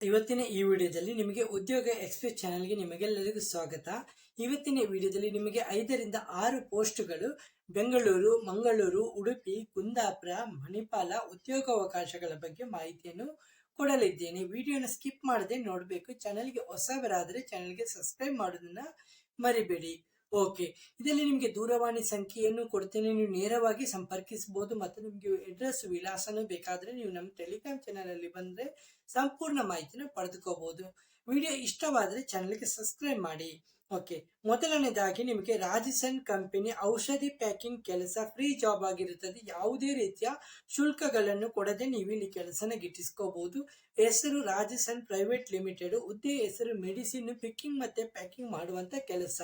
ಇವತ್ತಿನ ಈ ವಿಡಿಯೋದಲ್ಲಿ ನಿಮಗೆ ಉದ್ಯೋಗ ಎಕ್ಸ್ಪ್ರೆಸ್ ಚಾನಲ್ಗೆ ನಿಮಗೆಲ್ಲರಿಗೂ ಸ್ವಾಗತ. ಇವತ್ತಿನ ವಿಡಿಯೋದಲ್ಲಿ ನಿಮಗೆ ಐದರಿಂದ ಆರು ಪೋಸ್ಟ್ಗಳು ಬೆಂಗಳೂರು, ಮಂಗಳೂರು, ಉಡುಪಿ, ಕುಂದಾಪುರ, ಮಣಿಪಾಲ ಉದ್ಯೋಗಾವಕಾಶಗಳ ಬಗ್ಗೆ ಮಾಹಿತಿಯನ್ನು ಕೊಡಲಿದ್ದೇನೆ. ವಿಡಿಯೋನ ಸ್ಕಿಪ್ ಮಾಡದೆ ನೋಡಬೇಕು. ಚಾನಲ್ಗೆ ಹೊಸಬರಾದರೆ ಚಾನಲ್ಗೆ ಸಬ್ಸ್ಕ್ರೈಬ್ ಮಾಡೋದನ್ನ ಮರಿಬೇಡಿ. ಓಕೆ. ಇದರಲ್ಲಿ ನಿಮಗೆ ದೂರವಾಣಿ ಸಂಖ್ಯೆಯನ್ನು ಕೊಡ್ತೇನೆ. ನೀವು ನೇರವಾಗಿ ಸಂಪರ್ಕಿಸಬಹುದು ಮತ್ತು ನಿಮಗೆ ಅಡ್ರೆಸ್ ವಿಳಾಸನೂ ಬೇಕಾದರೆ ನೀವು ನಮ್ಮ ಟೆಲಿಗ್ರಾಮ್ ಚಾನಲ್ ಅಲ್ಲಿ ಬಂದರೆ ಸಂಪೂರ್ಣ ಮಾಹಿತಿನ ಪಡೆದುಕೋಬಹುದು. ವಿಡಿಯೋ ಇಷ್ಟವಾದರೆ ಚಾನಲ್ಗೆ ಸಬ್ಸ್ಕ್ರೈಬ್ ಮಾಡಿ. ಓಕೆ ಮೊದಲನೇದಾಗಿ ನಿಮಗೆ ರಾಜಸನ್ ಕಂಪನಿ ಔಷಧಿ ಪ್ಯಾಕಿಂಗ್ ಕೆಲಸ ಫ್ರೀ ಜಾಬ್ ಆಗಿರುತ್ತದೆ. ಯಾವುದೇ ರೀತಿಯ ಶುಲ್ಕಗಳನ್ನು ಕೊಡದೆ ನೀವು ಇಲ್ಲಿ ಕೆಲಸನ ಗಿಟ್ಟಿಸ್ಕೋಬಹುದು. ಹೆಸರು ರಾಜಸನ್ ಪ್ರೈವೇಟ್ ಲಿಮಿಟೆಡ್ ಹುದ್ದೆ ಹೆಸರು ಮೆಡಿಸಿನ್ ಪಿಕ್ಕಿಂಗ್ ಮತ್ತೆ ಪ್ಯಾಕಿಂಗ್ ಮಾಡುವಂತ ಕೆಲಸ.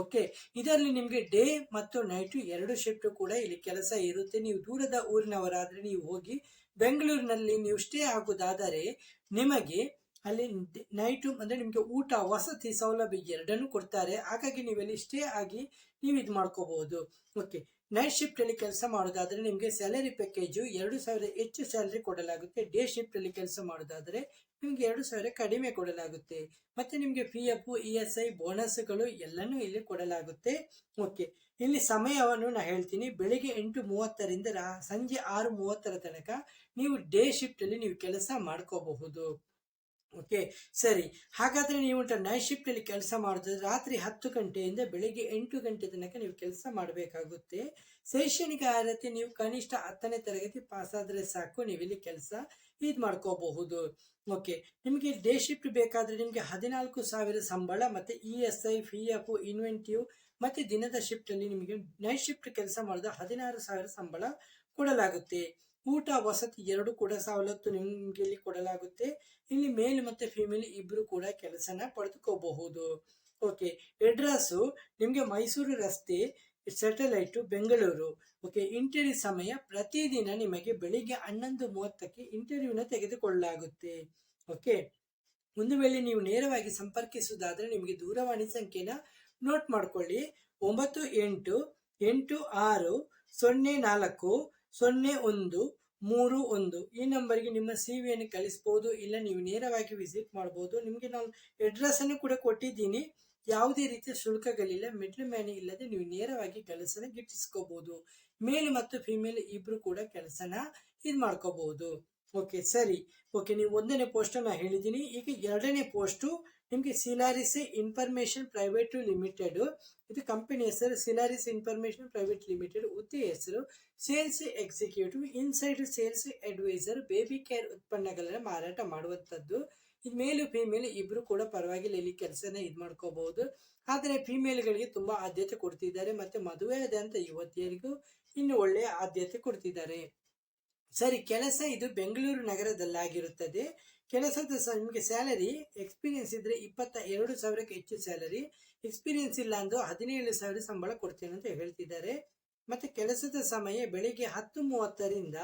ಓಕೆ ಇದರಲ್ಲಿ ನಿಮಗೆ ಡೇ ಮತ್ತು ನೈಟು ಎರಡು ಶಿಫ್ಟ್ ಕೂಡ ಇಲ್ಲಿ ಕೆಲಸ ಇರುತ್ತೆ. ನೀವು ದೂರದ ಊರಿನವರಾದ್ರೆ ನೀವು ಹೋಗಿ ಬೆಂಗಳೂರಿನಲ್ಲಿ ನೀವು ಸ್ಟೇ ಆಗುವುದಾದರೆ ನಿಮಗೆ ಅಲ್ಲಿ ನೈಟು ಅಂದರೆ ನಿಮಗೆ ಊಟ, ವಸತಿ ಸೌಲಭ್ಯ ಎರಡನ್ನೂ ಕೊಡ್ತಾರೆ. ಹಾಗಾಗಿ ನೀವಲ್ಲಿ ಸ್ಟೇ ಆಗಿ ನೀವು ಇದು ಮಾಡ್ಕೋಬಹುದು ಓಕೆ ನೈಟ್ ಶಿಫ್ಟಲ್ಲಿ ಕೆಲಸ ಮಾಡೋದಾದರೆ ನಿಮಗೆ ಸ್ಯಾಲರಿ ಪ್ಯಾಕೇಜು ಎರಡು ಸಾವಿರ ಹೆಚ್ಚು ಸ್ಯಾಲರಿ ಕೊಡಲಾಗುತ್ತೆ. ಡೇ ಶಿಫ್ಟಲ್ಲಿ ಕೆಲಸ ಮಾಡೋದಾದರೆ ನಿಮಗೆ ಎರಡು ಸಾವಿರ ಕಡಿಮೆ ಕೊಡಲಾಗುತ್ತೆ. ಮತ್ತು ನಿಮಗೆ P F E S I ಬೋನಸ್ಗಳು ಎಲ್ಲನೂ ಇಲ್ಲಿ ಕೊಡಲಾಗುತ್ತೆ. ಓಕೆ ಇಲ್ಲಿ ಸಮಯವನ್ನು ನಾನು ಹೇಳ್ತೀನಿ. ಬೆಳಿಗ್ಗೆ ಎಂಟು ಮೂವತ್ತರಿಂದ ಸಂಜೆ ಆರು ಮೂವತ್ತರ ತನಕ ನೀವು ಡೇ ಶಿಫ್ಟಲ್ಲಿ ನೀವು ಕೆಲಸ ಮಾಡ್ಕೋಬಹುದು. ಓಕೆ ಸರಿ. ಹಾಗಾದ್ರೆ ನೀವು ನೈಟ್ ಶಿಫ್ಟ್ ಅಲ್ಲಿ ಕೆಲಸ ಮಾಡಿದ್ರೆ ರಾತ್ರಿ ಹತ್ತು ಗಂಟೆಯಿಂದ ಬೆಳಿಗ್ಗೆ ಎಂಟು ಗಂಟೆ ತನಕ ನೀವು ಕೆಲಸ ಮಾಡಬೇಕಾಗುತ್ತೆ. ಶೈಕ್ಷಣಿಕ ಅರ್ಹತೆ ನೀವು ಕನಿಷ್ಠ ಹತ್ತನೇ ತರಗತಿ ಪಾಸ್ ಆದ್ರೆ ಸಾಕು, ನೀವು ಇಲ್ಲಿ ಕೆಲಸ ಇದು ಮಾಡ್ಕೋಬಹುದು. ಓಕೆ ನಿಮಗೆ ಡೇ ಶಿಫ್ಟ್ ಬೇಕಾದ್ರೆ ನಿಮಗೆ ಹದಿನಾಲ್ಕು ಸಾವಿರ ಸಂಬಳ ಮತ್ತೆ E S I P F inventive ಮತ್ತೆ ದಿನದ ಶಿಫ್ಟ್ ಅಲ್ಲಿ ನಿಮಗೆ ನೈಟ್ ಶಿಫ್ಟ್ ಕೆಲಸ ಮಾಡಿದ ಹದಿನಾರು ಸಾವಿರ ಸಂಬಳ ಕೊಡಲಾಗುತ್ತೆ. ಊಟ ವಸತಿ ಎರಡು ಕೂಡ ಸವಲತ್ತು ನಿಮಗೆ ಇಲ್ಲಿ ಕೊಡಲಾಗುತ್ತೆ. ಇಲ್ಲಿ ಮೇಲ್ ಮತ್ತೆ ಫಿಮೇಲ್ ಇಬ್ರು ಕೂಡ ಕೆಲಸನ ಪಡೆದುಕೋಬಹುದು. ಓಕೆ ಅಡ್ರೆಸ್ ನಿಮಗೆ ಮೈಸೂರು ರಸ್ತೆ ಸ್ಯಾಟಲೈಟ್ ಬೆಂಗಳೂರು. ಓಕೆ ಇಂಟರ್ವ್ಯೂ ಸಮಯ ಪ್ರತಿದಿನ ನಿಮಗೆ ಬೆಳಿಗ್ಗೆ ಹನ್ನೊಂದು ಮೂವತ್ತಕ್ಕೆ ಇಂಟರ್ವ್ಯೂನ ತೆಗೆದುಕೊಳ್ಳಲಾಗುತ್ತೆ. ಓಕೆ ಒಂದು ವೇಳೆ ನೀವು ನೇರವಾಗಿ ಸಂಪರ್ಕಿಸುವುದಾದರೆ ನಿಮಗೆ ದೂರವಾಣಿ ಸಂಖ್ಯೆನ ನೋಟ್ ಮಾಡಿಕೊಳ್ಳಿ. ಒಂಬತ್ತು ಎಂಟು ಎಂಟು ಆರು, ಸೊನ್ನೆ ನಾಲ್ಕು ಸೊನ್ನೆ ಒಂದು, ಮೂರು ಒಂದು. ಈ ನಂಬರ್ಗೆ ನಿಮ್ಮ ಸಿ ವಿಯನ್ನು ಕಳಿಸ್ಬೋದು, ಇಲ್ಲ ನೀವು ನೇರವಾಗಿ ವಿಸಿಟ್ ಮಾಡ್ಬೋದು. ನಿಮಗೆ ನಾನು ಅಡ್ರೆಸ್ ಅನ್ನು ಕೂಡ ಕೊಟ್ಟಿದ್ದೀನಿ. ಯಾವುದೇ ರೀತಿಯ ಶುಲ್ಕಗಳಿಲ್ಲ ಮಿಡ್ಲ್ ಮ್ಯಾನ್ ಇಲ್ಲದೆ ನೀವು ನೇರವಾಗಿ ಕೆಲಸನ ಗಿಟ್ಟಿಸ್ಕೋಬಹುದು ಮೇಲ್ ಮತ್ತು ಫಿಮೇಲ್ ಇಬ್ರು ಕೂಡ ಕೆಲಸನ ಇದು ಮಾಡ್ಕೋಬಹುದು ಓಕೆ, ಸರಿ. ಓಕೆ, ನೀವು ಒಂದನೇ ಪೋಸ್ಟ್ ನಾನು ಹೇಳಿದ್ದೀನಿ. ಈಗ ಎರಡನೇ ಪೋಸ್ಟು ನಿಮಗೆ ಸಿಲಾರಿಸ್ ಇನ್ಫಾರ್ಮೇಶನ್ ಪ್ರೈವೇಟ್ ಲಿಮಿಟೆಡ್ ಇದು ಕಂಪನಿ ಹೆಸರು ಸಿಲಾರಿಸ್ ಇನ್ಫಾರ್ಮೇಶನ್ ಪ್ರೈವೇಟ್ ಲಿಮಿಟೆಡ್ ಹುದ್ದೆ ಹೆಸರು sales executive inside sales advisor baby care ಉತ್ಪನ್ನಗಳನ್ನ ಮಾರಾಟ ಮಾಡುವಂಥದ್ದು. ಇದು ಮೇಲು ಫಿಮೇಲ್ ಇಬ್ರು ಕೂಡ ಪರವಾಗಿಲ್ಲ, ಇಲ್ಲಿ ಕೆಲಸನ ಇದು ಮಾಡ್ಕೋಬಹುದು ಆದರೆ ಫಿಮೇಲ್ಗಳಿಗೆ ತುಂಬ ಆದ್ಯತೆ ಕೊಡ್ತಿದ್ದಾರೆ. ಮತ್ತೆ ಮದುವೆ ಆದಂಥ ಯುವತಿಯರಿಗೂ ಇನ್ನು ಒಳ್ಳೆಯ ಆದ್ಯತೆ ಕೊಡ್ತಿದ್ದಾರೆ. ಸರಿ, ಕೆಲಸ ಇದು ಬೆಂಗಳೂರು ನಗರದಲ್ಲಾಗಿರುತ್ತದೆ. ಕೆಲಸದ ನಿಮಗೆ ಸ್ಯಾಲರಿ ಎಕ್ಸ್ಪೀರಿಯನ್ಸ್ ಇದ್ರೆ ಇಪ್ಪತ್ತ ಎರಡು ಸಾವಿರಕ್ಕೆ ಹೆಚ್ಚು ಸ್ಯಾಲರಿ. ಎಕ್ಸ್ಪೀರಿಯನ್ಸ್ ಇಲ್ಲ ಅಂದು ಹದಿನೇಳು ಸಾವಿರ ಸಂಬಳ ಕೊಡ್ತೇನೆ ಅಂತ ಹೇಳ್ತಿದ್ದಾರೆ. ಮತ್ತೆ ಕೆಲಸದ ಸಮಯ ಬೆಳಿಗ್ಗೆ ಹತ್ತು ಮೂವತ್ತರಿಂದ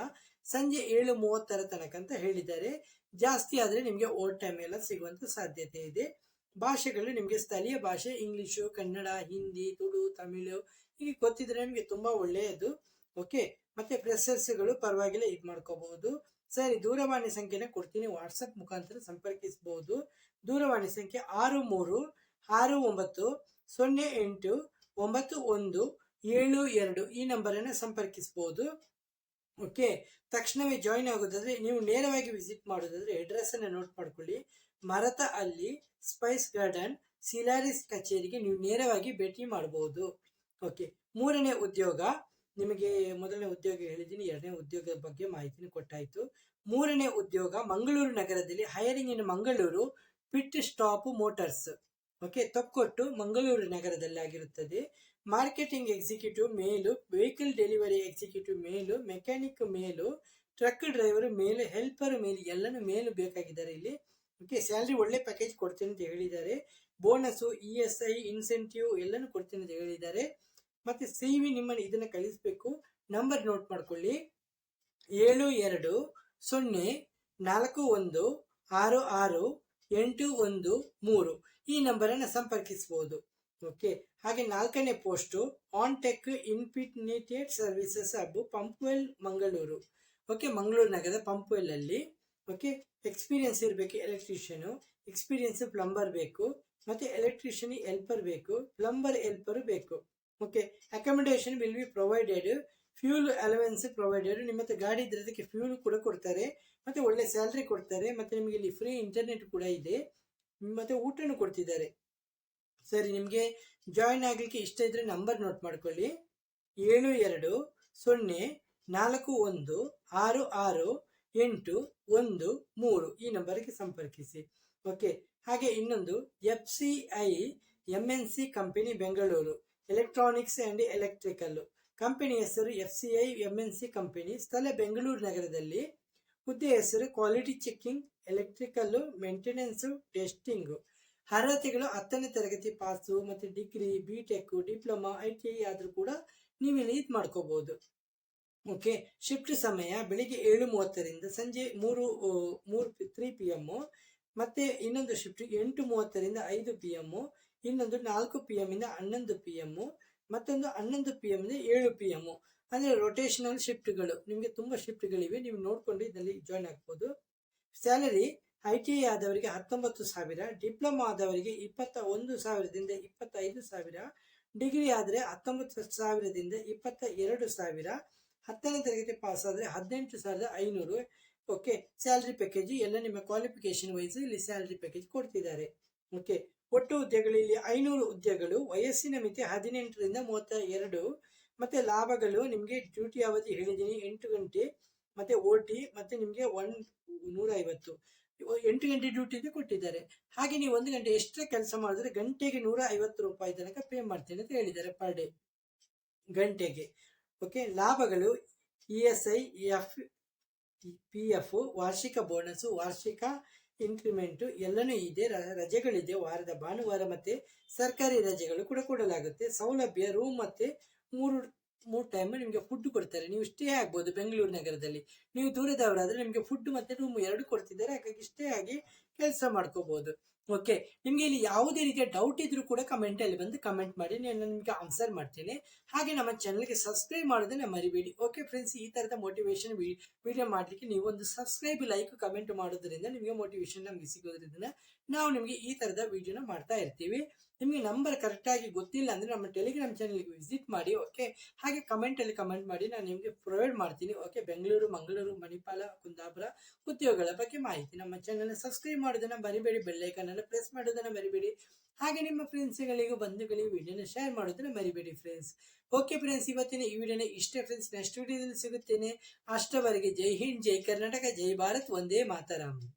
ಸಂಜೆ ಏಳು ಮೂವತ್ತರ ತನಕ ಅಂತ ಹೇಳಿದ್ದಾರೆ. ಜಾಸ್ತಿ ಆದ್ರೆ ನಿಮಗೆ ಓವರ್ ಟೈಮ್ ಎಲ್ಲ ಸಿಗುವಂತ ಸಾಧ್ಯತೆ ಇದೆ. ಭಾಷೆಗಳು ನಿಮಗೆ ಸ್ಥಳೀಯ ಭಾಷೆ, ಇಂಗ್ಲಿಷು, ಕನ್ನಡ, ಹಿಂದಿ, ತುಳು, ತಮಿಳು ಹೀಗೆ ಗೊತ್ತಿದ್ರೆ ನಿಮಗೆ ತುಂಬಾ ಒಳ್ಳೆಯದು. ಓಕೆ? ಮತ್ತೆ ಫ್ರೆಶರ್ಸ್ಗಳು ಪರವಾಗಿಲ್ಲ ಇದು ಮಾಡ್ಕೋಬಹುದು. ಸರಿ, ದೂರವಾಣಿ ಸಂಖ್ಯೆನ ಕೊಡ್ತೀನಿ. ವಾಟ್ಸಪ್ ಮುಖಾಂತರ ಸಂಪರ್ಕಿಸಬಹುದು ದೂರವಾಣಿ ಸಂಖ್ಯೆ ಆರು ಮೂರು, ಆರು ಒಂಬತ್ತು, ಸೊನ್ನೆ ಎಂಟು, ಒಂಬತ್ತು ಒಂದು, ಏಳು ಎರಡು ಈ ನಂಬರನ್ನು ಸಂಪರ್ಕಿಸಬಹುದು ಓಕೆ, ತಕ್ಷಣವೇ ಜಾಯಿನ್ ಆಗೋದಾದ್ರೆ ನೀವು ನೇರವಾಗಿ ವಿಸಿಟ್ ಮಾಡೋದಾದ್ರೆ ಅಡ್ರೆಸ್ ಅನ್ನ ನೋಟ್ ಮಾಡ್ಕೊಳ್ಳಿ. ಮರತ ಅಲ್ಲಿ ಸ್ಪೈಸ್ ಗಾರ್ಡನ್ ಸಿಲಾರಿಸ್ ಕಚೇರಿಗೆ ನೀವು ನೇರವಾಗಿ ಭೇಟಿ ಮಾಡಬಹುದು ಓಕೆ, ಮೂರನೇ ಉದ್ಯೋಗ. ನಿಮಗೆ ಮೊದಲನೇ ಉದ್ಯೋಗ ಹೇಳಿದ್ದೀನಿ, ಎರಡನೇ ಉದ್ಯೋಗದ ಬಗ್ಗೆ ಮಾಹಿತಿನ ಕೊಟ್ಟಾಯಿತು. ಮೂರನೇ ಉದ್ಯೋಗ ಮಂಗಳೂರು ನಗರದಲ್ಲಿ hiring in Mangaluru pit stop motors okay Thokkottu Mangaluru ನಗರದಲ್ಲಿ ಆಗಿರುತ್ತದೆ. Marketing executive male vehicle delivery executive male mechanic male truck driver male helper male, ಎಲ್ಲನೂ ಮೇಲು ಬೇಕಾಗಿದ್ದಾರೆ ಇಲ್ಲಿ. ಓಕೆ ಸ್ಯಾಲ್ರಿ ಒಳ್ಳೆ ಪ್ಯಾಕೇಜ್ ಕೊಡ್ತೀನಿ ಅಂತ ಹೇಳಿದ್ದಾರೆ. Bonus E S I incentive ಎಲ್ಲನೂ ಕೊಡ್ತೀನಿ ಅಂತ ಹೇಳಿದ್ದಾರೆ. ಮತ್ತೆ ಸಿ ವಿ ನಿಮ್ಮನ್ನು ಇದನ್ನ ಕಳಿಸ್ಬೇಕು ನಂಬರ್ ನೋಟ್ ಮಾಡ್ಕೊಳ್ಳಿ. ಏಳು, ಎರಡು, ಸೊನ್ನೆ, ನಾಲ್ಕು, ಒಂದು, ಆರು ಆರು, ಎಂಟು, ಒಂದು, ಮೂರು ಈ ನಂಬರನ್ನು ಸಂಪರ್ಕಿಸಬಹುದು ಓಕೆ ಹಾಗೆ ನಾಲ್ಕನೇ post on tech ಇನ್ಫಿನಿಟೇಟ್ services hub Pumpwell Mangaluru okay Mangaluru ನಗರದ ಪಂಪ್ವೆಲ್ ಅಲ್ಲಿ. ಓಕೆ ಎಕ್ಸ್ಪೀರಿಯನ್ಸ್ ಇರಬೇಕು ಎಲೆಕ್ಟ್ರಿಷಿಯನು ಎಕ್ಸ್ಪೀರಿಯನ್ಸ್ ಪ್ಲಂಬರ್ ಬೇಕು. ಮತ್ತೆ ಎಲೆಕ್ಟ್ರಿಷಿಯನ್ ಹೆಲ್ಪರ್ ಬೇಕು. ಪ್ಲಂಬರ್ ಹೆಲ್ಪರ್ ಬೇಕು. Okay accommodation will be provided fuel allowance provided ನಿಮ್ಮ ಹತ್ರ ಗಾಡಿ ಇದ್ರೆ ಅದಕ್ಕೆ ಫ್ಯೂಲ್ ಕೂಡ ಕೊಡ್ತಾರೆ. ಮತ್ತೆ ಒಳ್ಳೆ ಸ್ಯಾಲ್ರಿ ಕೊಡ್ತಾರೆ. ಮತ್ತೆ ನಿಮಗೆ ಇಲ್ಲಿ ಫ್ರೀ ಇಂಟರ್ನೆಟ್ ಕೂಡ ಇದೆ. ಮತ್ತೆ ಊಟನೂ ಕೊಡ್ತಿದ್ದಾರೆ. ಸರಿ, ನಿಮಗೆ ಜಾಯಿನ್ ಆಗಲಿಕ್ಕೆ ಇಷ್ಟ ಇದ್ರೆ ನಂಬರ್ ನೋಟ್ ಮಾಡ್ಕೊಳ್ಳಿ. ಏಳು, ಎರಡು, ಸೊನ್ನೆ, ನಾಲ್ಕು, ಒಂದು, ಆರು ಆರು, ಎಂಟು, ಒಂದು, ಮೂರು ಈ ನಂಬರ್ಗೆ ಸಂಪರ್ಕಿಸಿ. ಓಕೆ ಹಾಗೆ ಇನ್ನೊಂದು F C I M N C company Bengaluru electronics and electrical company ಹೆಸರು F C I M N C company ಸ್ಥಳ ಬೆಂಗಳೂರು ನಗರದಲ್ಲಿ. ಹುದ್ದೆ ಹೆಸರು quality checking electrical maintenance testing ಅರ್ಹತೆಗಳು ಹತ್ತನೇ ತರಗತಿ ಪಾಸು ಮತ್ತು degree B tech diploma I T I ಆದರೂ ಕೂಡ ನೀವು ಇಲ್ಲಿ ಇದು ಮಾಡ್ಕೋಬಹುದು ಓಕೆ ಶಿಫ್ಟ್ ಸಮಯ ಬೆಳಿಗ್ಗೆ ಏಳು ಮೂವತ್ತರಿಂದ ಸಂಜೆ ಮೂರು ಮೂರು ತ್ರೀ ಪಿ ಎಮ್ಮು ಮತ್ತೆ ಇನ್ನೊಂದು ಶಿಫ್ಟ್ ಎಂಟು ಮೂವತ್ತರಿಂದ ಐದು ಪಿ ಎಮ್ಮು ಇನ್ನೊಂದು ನಾಲ್ಕು ಪಿ ಎಂ ಇಂದ ಹನ್ನೊಂದು ಪಿ ಎಮ್ಮು ಮತ್ತೊಂದು ಹನ್ನೊಂದು ಪಿ ಎಂ ಇಂದ ಏಳು ಪಿ ಎಮ್ಮು ಅಂದರೆ ರೊಟೇಷನಲ್ ಶಿಫ್ಟ್ಗಳು ನಿಮಗೆ ತುಂಬ ಶಿಫ್ಟ್ಗಳಿವೆ ನೀವು ನೋಡಿಕೊಂಡು ಇದರಲ್ಲಿ ಜಾಯ್ನ್ ಆಗ್ಬೋದು. ಸ್ಯಾಲರಿ ಐ ಟಿ ಐ ಆದವರಿಗೆ ಹತ್ತೊಂಬತ್ತು ಸಾವಿರ, ಡಿಪ್ಲೊಮಾ ಆದವರಿಗೆ ಇಪ್ಪತ್ತ ಒಂದು ಸಾವಿರದಿಂದ ಇಪ್ಪತ್ತೈದು ಸಾವಿರ, ಡಿಗ್ರಿ ಆದರೆ ಹತ್ತೊಂಬತ್ತು ಸಾವಿರದಿಂದ ಇಪ್ಪತ್ತ ಎರಡು ಸಾವಿರ, ಹತ್ತನೇ ತರಗತಿ ಪಾಸ್ ಆದರೆ ಹದಿನೆಂಟು ಸಾವಿರದ ಐನೂರು. ಓಕೆ ಸ್ಯಾಲ್ರಿ ಪ್ಯಾಕೇಜ್ ಎಲ್ಲ ನಿಮ್ಮ ಕ್ವಾಲಿಫಿಕೇಶನ್ ವೈಸ್ ಇಲ್ಲಿ ಸ್ಯಾಲ್ರಿ ಪ್ಯಾಕೇಜ್ ಕೊಡ್ತಿದ್ದಾರೆ. ಓಕೆ, ಒಟ್ಟು ಹುದ್ದೆಗಳು ಇಲ್ಲಿ ಐನೂರು ಹುದ್ದೆಗಳು ವಯಸ್ಸಿನ ಮಿತಿ ಹದಿನೆಂಟರಿಂದ ಮೂವತ್ತ ಎರಡು ಮತ್ತು ಲಾಭಗಳು ನಿಮಗೆ ಡ್ಯೂಟಿ ಅವಧಿ ಹೇಳಿದ್ದೀನಿ, ಎಂಟು ಗಂಟೆ, ಮತ್ತು ಓ ಟಿ ಮತ್ತು ನಿಮಗೆ ಒನ್ ನೂರ ಐವತ್ತು ಎಂಟು ಗಂಟೆ ಡ್ಯೂಟಿಗೆ ಕೊಟ್ಟಿದ್ದಾರೆ. ಹಾಗೆ ನೀವು ಒಂದು ಗಂಟೆ ಎಷ್ಟು ಕೆಲಸ ಮಾಡಿದ್ರೆ ಗಂಟೆಗೆ ನೂರ ಐವತ್ತು ರೂಪಾಯಿ ತನಕ ಪೇ ಮಾಡ್ತೀನಿ ಅಂತ ಹೇಳಿದ್ದಾರೆ ಪರ್ ಡೇ. ಗಂಟೆಗೆ. ಓಕೆ, ಲಾಭಗಳು E S I P F F ವಾರ್ಷಿಕ ಬೋನಸ್ಸು, ವಾರ್ಷಿಕ ಇನ್ಕ್ರಿಮೆಂಟು ಎಲ್ಲನೂ ಇದೆ. ರಜೆಗಳಿದೆ. ವಾರದ ಭಾನುವಾರ ಮತ್ತು ಸರ್ಕಾರಿ ರಜೆಗಳು ಕೂಡ ಕೊಡಲಾಗುತ್ತೆ. ಸೌಲಭ್ಯ ರೂಮ್ ಮತ್ತು ಮೂರು ಮೂರು ಟೈಮ್ ನಿಮಗೆ ಫುಡ್ ಕೊಡ್ತಾರೆ. ನೀವು ಸ್ಟೇ ಆಗ್ಬೋದು ಬೆಂಗಳೂರು ನಗರದಲ್ಲಿ. ನೀವು ದೂರದವರಾದರೆ ನಿಮಗೆ ಫುಡ್ ಮತ್ತು ರೂಮ್ ಎರಡು ಕೊಡ್ತಿದ್ದಾರೆ. ಹಾಗಾಗಿ ಸ್ಟೇ ಆಗಿ ಕೆಲಸ ಮಾಡ್ಕೋಬಹುದು ಓಕೆ ನಿಮಗೆ ಇಲ್ಲಿ ಯಾವುದೇ ರೀತಿಯ ಡೌಟ್ ಇದ್ರೂ ಕೂಡ ಕಮೆಂಟಲ್ಲಿ ಬಂದು ಕಮೆಂಟ್ ಮಾಡಿ, ನಾನು ನಿಮಗೆ ಆನ್ಸರ್ ಮಾಡ್ತೇನೆ. ಹಾಗೆ ನಮ್ಮ ಚಾನಲ್ಗೆ ಸಬ್ಸ್ಕ್ರೈಬ್ ಮಾಡೋದನ್ನ ಮರಿಬೇಡಿ. ಓಕೆ ಫ್ರೆಂಡ್ಸ್ ಈ ತರದ ಮೋಟಿವೇಶನ್ ವಿಡಿಯೋ ಮಾಡಲಿಕ್ಕೆ ನೀವು ಒಂದು ಸಬ್ಸ್ಕ್ರೈಬ್ ಲೈಕ್ ಕಮೆಂಟ್ ಮಾಡೋದ್ರಿಂದ ನಿಮಗೆ ಮೋಟಿವೇಶನ್ ನಮಗೆ ಸಿಗೋದ್ರಿಂದ ನಾವು ನಿಮಗೆ ಈ ತರದ ವಿಡಿಯೋನ ಮಾಡ್ತಾ ಇರ್ತೀವಿ. ನಿಮಗೆ ನಂಬರ್ ಕರೆಕ್ಟಾಗಿ ಗೊತ್ತಿಲ್ಲ ಅಂದ್ರೆ ನಮ್ಮ ಟೆಲಿಗ್ರಾಮ್ ಚಾನಲ್ಗೆ ವಿಸಿಟ್ ಮಾಡಿ ಓಕೆ ಹಾಗೆ ಕಮೆಂಟಲ್ಲಿ ಕಮೆಂಟ್ ಮಾಡಿ ನಾನು ನಿಮಗೆ ಪ್ರೊವೈಡ್ ಮಾಡ್ತೀನಿ ಓಕೆ ಬೆಂಗಳೂರು ಮಂಗಳೂರು ಮಣಿಪಾಲ ಕುಂದಾಪುರ ಉದ್ಯೋಗಗಳ ಬಗ್ಗೆ ಮಾಹಿತಿ. ನಮ್ಮ ಚಾನಲ್ ಸಬ್ಸ್ಕ್ರೈಬ್ ಮಾಡೋದನ್ನ ಮರಿಬೇಡಿ ಬೆಲ್ಲೈಕನ್ ಅನ್ನು ಪ್ರೆಸ್ ಮಾಡೋದನ್ನ ಮರಿಬೇಡಿ. ಹಾಗೆ ನಿಮ್ಮ ಫ್ರೆಂಡ್ಸ್ಗಳಿಗೂ ಬಂಧುಗಳಿಗೂ ವಿಡಿಯೋನ ಶೇರ್ ಮಾಡೋದನ್ನ ಮರಿಬೇಡಿ ಫ್ರೆಂಡ್ಸ್ ಓಕೆ ಫ್ರೆಂಡ್ಸ್ ಇವತ್ತಿನ ಈ ವಿಡಿಯೋನ ಇಷ್ಟೇ ಫ್ರೆಂಡ್ಸ್ ನೆಕ್ಸ್ಟ್ ವಿಡಿಯೋದಲ್ಲಿ ಸಿಗುತ್ತೇನೆ. ಅಷ್ಟವರೆಗೆ ಜೈ ಹಿಂದ್, ಜೈ ಕರ್ನಾಟಕ, ಜೈ ಭಾರತ್ ಒಂದೇ ಮಾತರಾಮ್